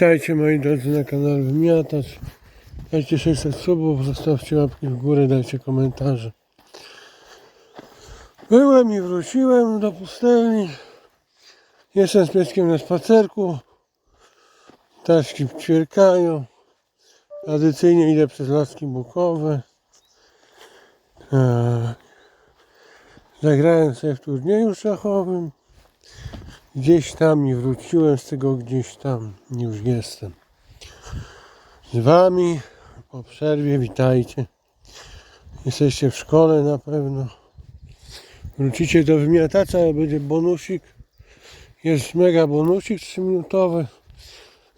Witajcie moi drodzy na kanale Wymiatacz. Dajcie 600 subów, zostawcie łapki w górę, dajcie komentarze. Byłem i wróciłem do pustelni. Jestem z pieskiem na spacerku. Ptaszki ćwierkają. Tradycyjnie idę przez laski bukowe. Tak. Zagrałem sobie w turnieju szachowym. Gdzieś tam i wróciłem z tego gdzieś tam. Już jestem. Z wami po przerwie witajcie. Jesteście w szkole na pewno. Wrócicie do wymiatacza, będzie bonusik. Jest mega bonusik 3 minutowy.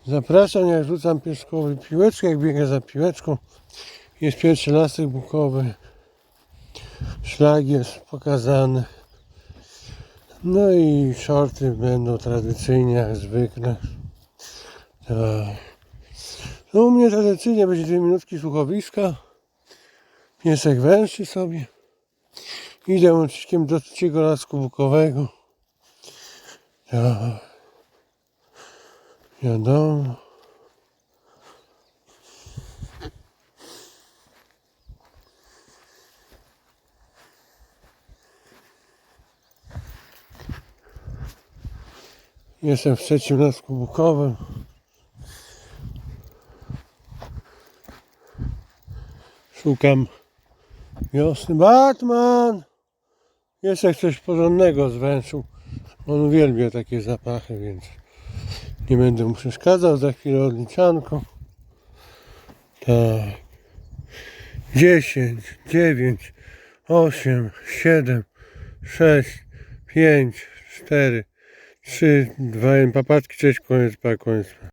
Zapraszam, jak rzucam pieskowy piłeczkę, jak biega za piłeczką. Jest pierwszy lasek bukowy. Szlag jest pokazany. No i shorty będą tradycyjnie jak zwykle. Tak. No u mnie tradycyjnie będzie dwie minutki słuchowiska. Piesek węszy sobie. Idę łącznikiem do trzeciego lasku bukowego. Tak. Wiadomo. Jestem w trzecim lasku bukowym. Szukam wiosny. Batman! Jak coś porządnego z węszu. On uwielbia takie zapachy, więc nie będę mu przeszkadzał. Za chwilę odliczanko. Tak. 10, 9, 8, 7, 6, 5, 4, 3, 2, 1. Papatki, cześć, koniec, pa, koniec. pa.